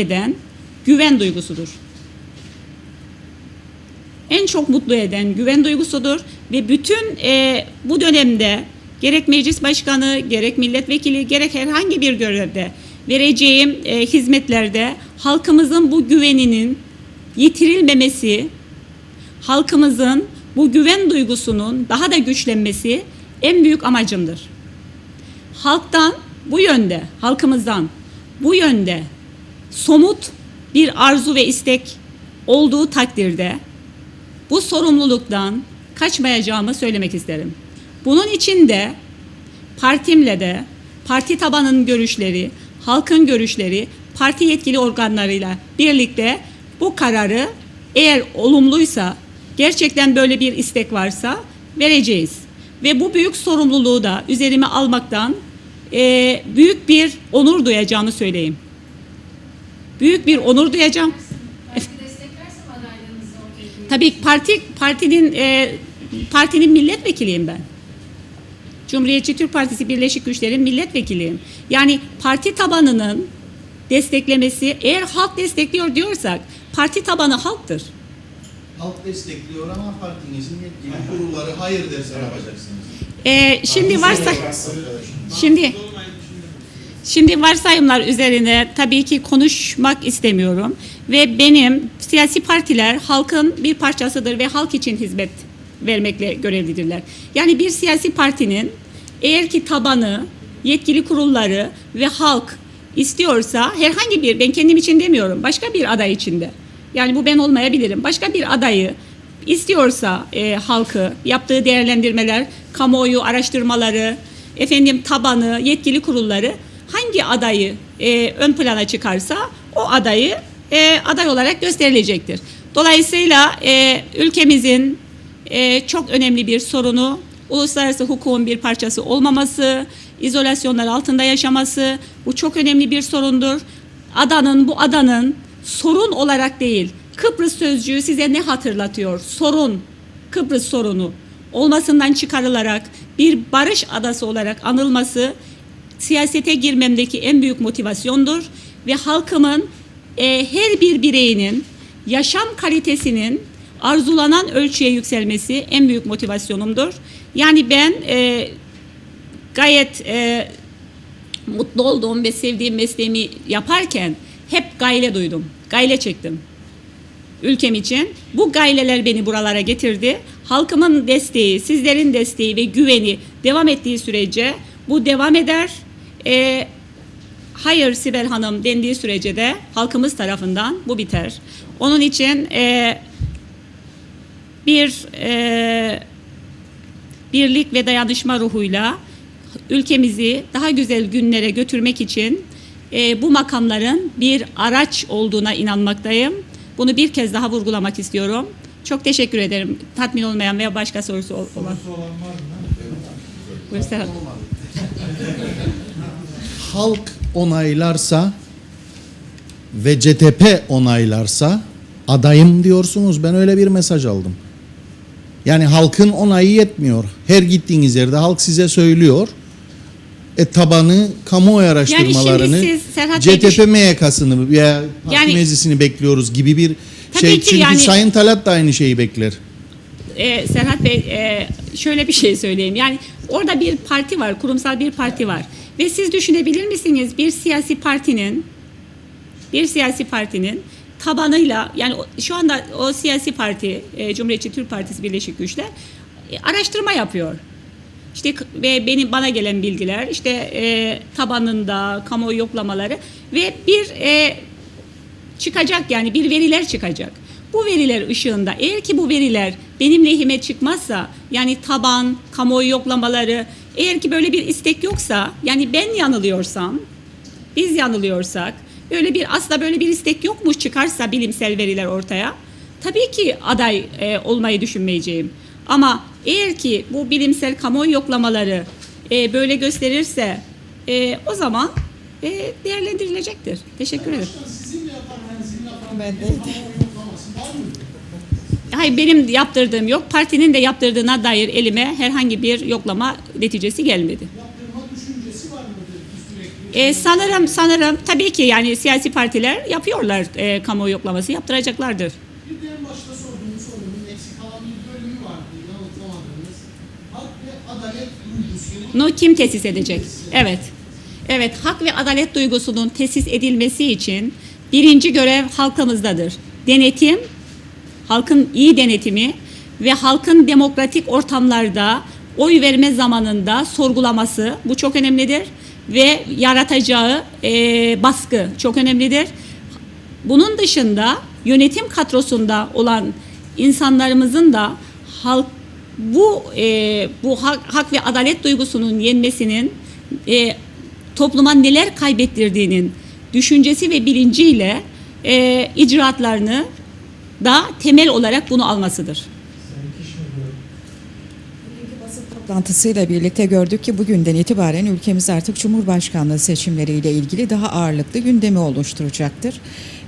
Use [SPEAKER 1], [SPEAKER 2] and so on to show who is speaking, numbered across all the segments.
[SPEAKER 1] eden güven duygusudur. En çok mutlu eden güven duygusudur ve bütün e, bu dönemde gerek meclis başkanı, gerek milletvekili, gerek herhangi bir görevde vereceğim e, hizmetlerde halkımızın bu güveninin yitirilmemesi, halkımızın bu güven duygusunun daha da güçlenmesi en büyük amacımdır. Halktan bu yönde, halkımızdan bu yönde somut bir arzu ve istek olduğu takdirde bu sorumluluktan kaçmayacağımı söylemek isterim. Bunun için de partimle de parti tabanının görüşleri, halkın görüşleri, parti yetkili organlarıyla birlikte bu kararı eğer olumluysa, gerçekten böyle bir istek varsa vereceğiz. Ve bu büyük sorumluluğu da üzerime almaktan eee, büyük bir onur duyacağımı söyleyeyim. Büyük bir onur duyacağım. Tabii parti partinin e, partinin milletvekiliyim ben. Cumhuriyetçi Türk Partisi Birleşik Güçler'in milletvekiliyim. Yani parti tabanının desteklemesi eğer halk destekliyor diyorsak parti tabanı halktır.
[SPEAKER 2] Halk destekliyor ama partinizin yetkili kurulları hayır derse ne yapacaksınız?
[SPEAKER 1] E, şimdi varsa şimdi Şimdi varsayımlar üzerine tabii ki konuşmak istemiyorum. Ve benim siyasi partiler halkın bir parçasıdır ve halk için hizmet vermekle görevlidirler. Yani bir siyasi partinin eğer ki tabanı, yetkili kurulları ve halk istiyorsa herhangi bir ben kendim için demiyorum başka bir aday için de. Yani bu ben olmayabilirim. Başka bir adayı istiyorsa e, halkı yaptığı değerlendirmeler, kamuoyu araştırmaları, efendim tabanı, yetkili kurulları hangi adayı e, ön plana çıkarsa o adayı e, aday olarak gösterilecektir. Dolayısıyla e, ülkemizin e, çok önemli bir sorunu uluslararası hukukun bir parçası olmaması, izolasyonlar altında yaşaması bu çok önemli bir sorundur. Adanın bu adanın sorun olarak değil Kıbrıs sözcüğü size ne hatırlatıyor? Sorun, Kıbrıs sorunu olmasından çıkarılarak bir barış adası olarak anılması siyasete girmemdeki en büyük motivasyondur ve halkımın e, her bir bireyinin yaşam kalitesinin arzulanan ölçüye yükselmesi en büyük motivasyonumdur. Yani ben e, gayet e, mutlu olduğum ve sevdiğim mesleğimi yaparken hep gayle duydum, gayle çektim ülkem için. Bu gayleler beni buralara getirdi. Halkımın desteği, sizlerin desteği ve güveni devam ettiği sürece bu devam eder. Ee, hayır Sibel Hanım dendiği sürece de halkımız tarafından bu biter. Onun için e, bir e, birlik ve dayanışma ruhuyla ülkemizi daha güzel günlere götürmek için e, bu makamların bir araç olduğuna inanmaktayım. Bunu bir kez daha vurgulamak istiyorum. Çok teşekkür ederim. Tatmin olmayan veya başka sorusu ol- olan. Buyur Serhat.
[SPEAKER 2] Halk onaylarsa ve CTP onaylarsa adayım diyorsunuz. Ben öyle bir mesaj aldım. Yani halkın onayı yetmiyor. Her gittiğiniz yerde halk size söylüyor. E tabanı kamuoyu araştırmalarını
[SPEAKER 1] Bey
[SPEAKER 2] CTP MYK'sını veya parti
[SPEAKER 1] Yani-
[SPEAKER 2] meclisini bekliyoruz gibi bir şey. Çünkü
[SPEAKER 1] yani-
[SPEAKER 2] Sayın Talat da aynı şeyi bekler.
[SPEAKER 1] Ee, Serhat Bey e, şöyle bir şey söyleyeyim. Yani orada bir parti var, kurumsal bir parti var. Ve siz düşünebilir misiniz bir siyasi partinin bir siyasi partinin tabanıyla yani şu anda o siyasi parti e, Cumhuriyetçi Türk Partisi Birleşik Güçler e, araştırma yapıyor. İşte ve benim bana gelen bilgiler işte e, tabanında kamuoyu yoklamaları ve bir e, çıkacak yani bir veriler çıkacak. Bu veriler ışığında eğer ki bu veriler benim lehime çıkmazsa yani taban, kamuoyu yoklamaları eğer ki böyle bir istek yoksa yani ben yanılıyorsam biz yanılıyorsak böyle bir aslında böyle bir istek yokmuş çıkarsa bilimsel veriler ortaya tabii ki aday e, olmayı düşünmeyeceğim. Ama eğer ki bu bilimsel kamuoyu yoklamaları e, böyle gösterirse e, o zaman e, değerlendirilecektir. Teşekkür ederim. Hayır benim yaptırdığım yok. Partinin de yaptırdığına dair elime herhangi bir yoklama neticesi gelmedi. E, sanırım sanırım tabii ki yani siyasi partiler yapıyorlar e, kamuoyu yoklaması yaptıracaklardır.
[SPEAKER 3] Bir de en başta sorduğum sorunun eksik kalan bir bölümü vardı yanıtlamadığınız. Hak ve adalet duygusunu
[SPEAKER 1] Bunu kim tesis edecek? Evet. Evet, hak ve adalet duygusunun tesis edilmesi için birinci görev halkımızdadır. Denetim, halkın iyi denetimi ve halkın demokratik ortamlarda oy verme zamanında sorgulaması bu çok önemlidir ve yaratacağı eee, baskı çok önemlidir. Bunun dışında yönetim kadrosunda olan insanlarımızın da halk bu e, bu hak, hak ve adalet duygusunun yenmesinin e, topluma neler kaybettirdiğinin düşüncesi ve bilinciyle e, icraatlarını da temel olarak bunu almasıdır.
[SPEAKER 4] Toplantısıyla birlikte gördük ki bugünden itibaren ülkemiz artık Cumhurbaşkanlığı seçimleriyle ilgili daha ağırlıklı gündemi oluşturacaktır.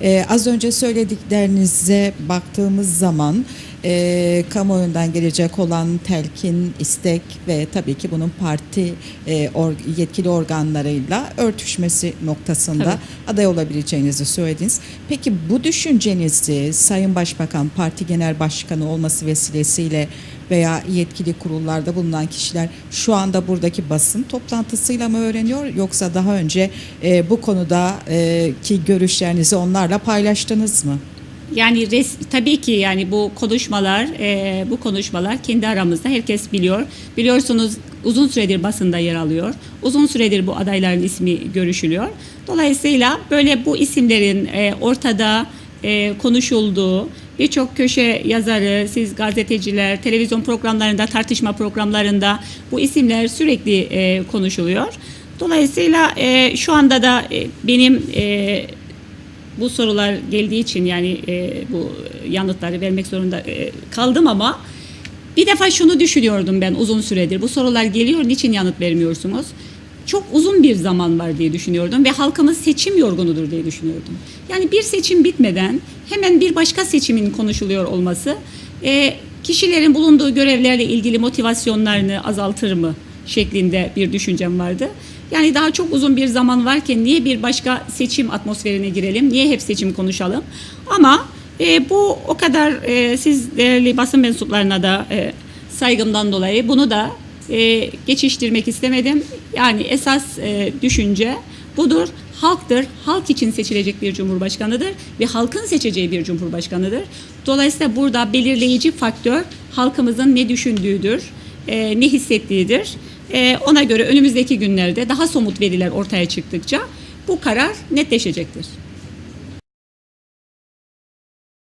[SPEAKER 4] Ee, az önce söylediklerinize baktığımız zaman e, kamuoyundan gelecek olan telkin, istek ve tabii ki bunun parti e, or- yetkili organlarıyla örtüşmesi noktasında
[SPEAKER 1] Tabii.
[SPEAKER 4] aday olabileceğinizi söylediniz. Peki bu düşüncenizi Sayın Başbakan, Parti Genel Başkanı olması vesilesiyle veya yetkili kurullarda bulunan kişiler şu anda buradaki basın toplantısıyla mı öğreniyor yoksa daha önce e, bu konuda e, ki görüşlerinizi onlarla paylaştınız mı?
[SPEAKER 1] Yani res, tabii ki yani bu konuşmalar e, bu konuşmalar kendi aramızda herkes biliyor. Biliyorsunuz uzun süredir basında yer alıyor. Uzun süredir bu adayların ismi görüşülüyor. Dolayısıyla böyle bu isimlerin e, ortada e, konuşulduğu birçok köşe yazarı, siz gazeteciler, televizyon programlarında, tartışma programlarında bu isimler sürekli e, konuşuluyor. Dolayısıyla e, şu anda da e, benim e, bu sorular geldiği için yani e, bu yanıtları vermek zorunda e, kaldım ama bir defa şunu düşünüyordum ben uzun süredir. Bu sorular geliyor niçin yanıt vermiyorsunuz? Çok uzun bir zaman var diye düşünüyordum ve halkımız seçim yorgunudur diye düşünüyordum. Yani bir seçim bitmeden hemen bir başka seçimin konuşuluyor olması e, kişilerin bulunduğu görevlerle ilgili motivasyonlarını azaltır mı şeklinde bir düşüncem vardı. Yani daha çok uzun bir zaman varken niye bir başka seçim atmosferine girelim? Niye hep seçim konuşalım? Ama e, bu o kadar e, siz değerli basın mensuplarına da e, saygımdan dolayı bunu da e, geçiştirmek istemedim. Yani esas e, düşünce budur. Halktır. Halk için seçilecek bir cumhurbaşkanıdır ve halkın seçeceği bir cumhurbaşkanıdır. Dolayısıyla burada belirleyici faktör halkımızın ne düşündüğüdür, e, ne hissettiğidir. E, ona göre önümüzdeki günlerde daha somut veriler ortaya çıktıkça bu karar netleşecektir.